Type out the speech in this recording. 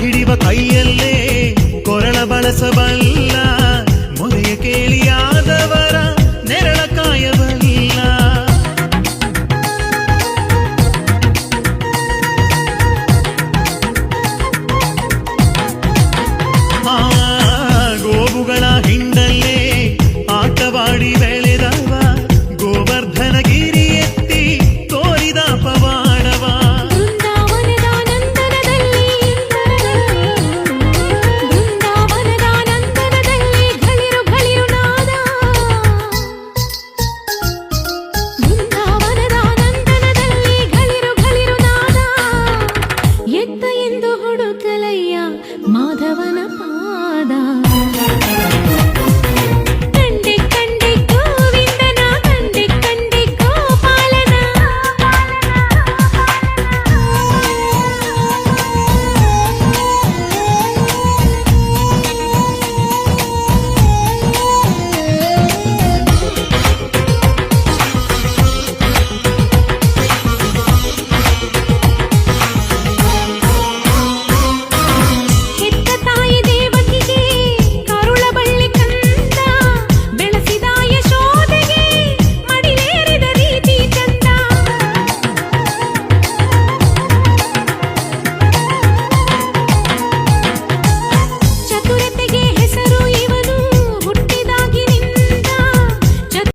ಹಿಡಿವ ಕೈಯಲ್ಲೇ ಕೊರಳ ಬಳಸಬಲ್ಲ ಮೊರೆಯ ಕೇಳಿಯಾದವ.